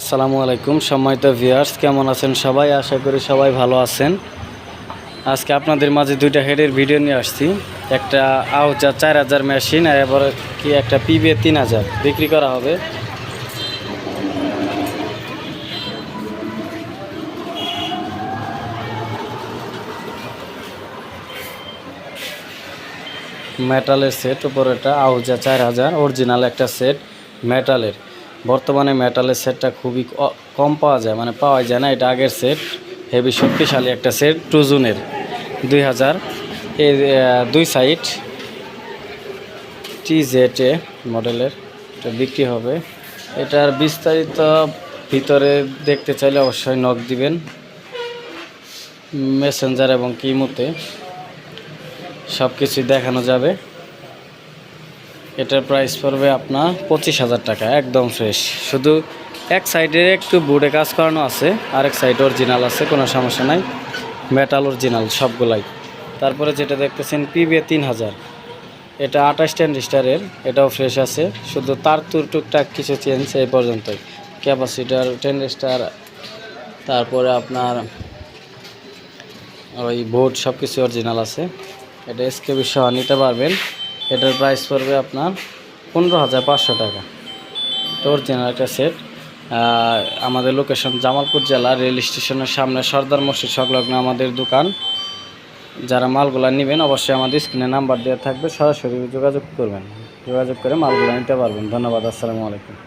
আসসালামু আলাইকুম সম্মানিত ভিউয়ার্স, কেমন আছেন সবাই? আশা করি সবাই ভালো আছেন। আজকে আপনাদের মাঝে দুইটা হেডের ভিডিও নিয়ে আসছি। একটা আউচা চার হাজার মেশিন আর এবার কি একটা পিবিএ তিন হাজার। বিক্রি করা হবে। মেটালের সেট উপর এটা আউজা চার হাজার অরিজিনাল একটা সেট মেটালের বর্তমানে মেটালের সেটটা খুবই কম পাওয়া যায় মানে পাওয়া যায় না, এটা আগের সেট হেভি শক্তিশালী একটা সেট টু জুনের দুই হাজার। এই দুই সাইড টি জেড এ মডেলের এটা বিক্রি হবে। এটার বিস্তারিত ভিতরে দেখতে চাইলে অবশ্যই নক দিবেন। মেসেঞ্জার এবং কিমোতে সব কিছুই দেখানো যাবে। এটার প্রাইস পড়বে আপনার পঁচিশ হাজার টাকা, একদম ফ্রেশ শুধু এক সাইডে একটু বোর্ডে কাজ করানো আছে, আরেক সাইড অরিজিনাল আছে, কোনো সমস্যা নাই। মেটাল অরিজিনাল সবগুলাই। তারপরে যেটা দেখতেছেন পিবিএ তিন হাজার। এটা আঠাশ স্টারের এটাও ফ্রেশ আছে। শুধু তার তুর টুকটাক কিছু চেঞ্জ এই পর্যন্তই। ক্যাপাসিটার টেন স্টার তারপরে আপনার ওই বোর্ড সব কিছু অরিজিনাল আছে। এটা এসকেবি সহ নিতে পারবেন। এটার প্রাইস পড়বে আপনার পনেরো হাজার পাঁচশো টাকা। এটা অরিজিনাল একটা সেট আমাদের লোকেশন জামালপুর জেলা রেল স্টেশনের সামনে সর্দার মসজিদ সংলগ্ন আমাদের দোকান। যারা মালগুলো নেবেন, অবশ্যই আমাদের স্ক্রিনে নাম্বার দেওয়া থাকবে। সরাসরি যোগাযোগ করবেন। যোগাযোগ করে মালগুলো নিতে পারবেন। ধন্যবাদ, আসসালামু আলাইকুম।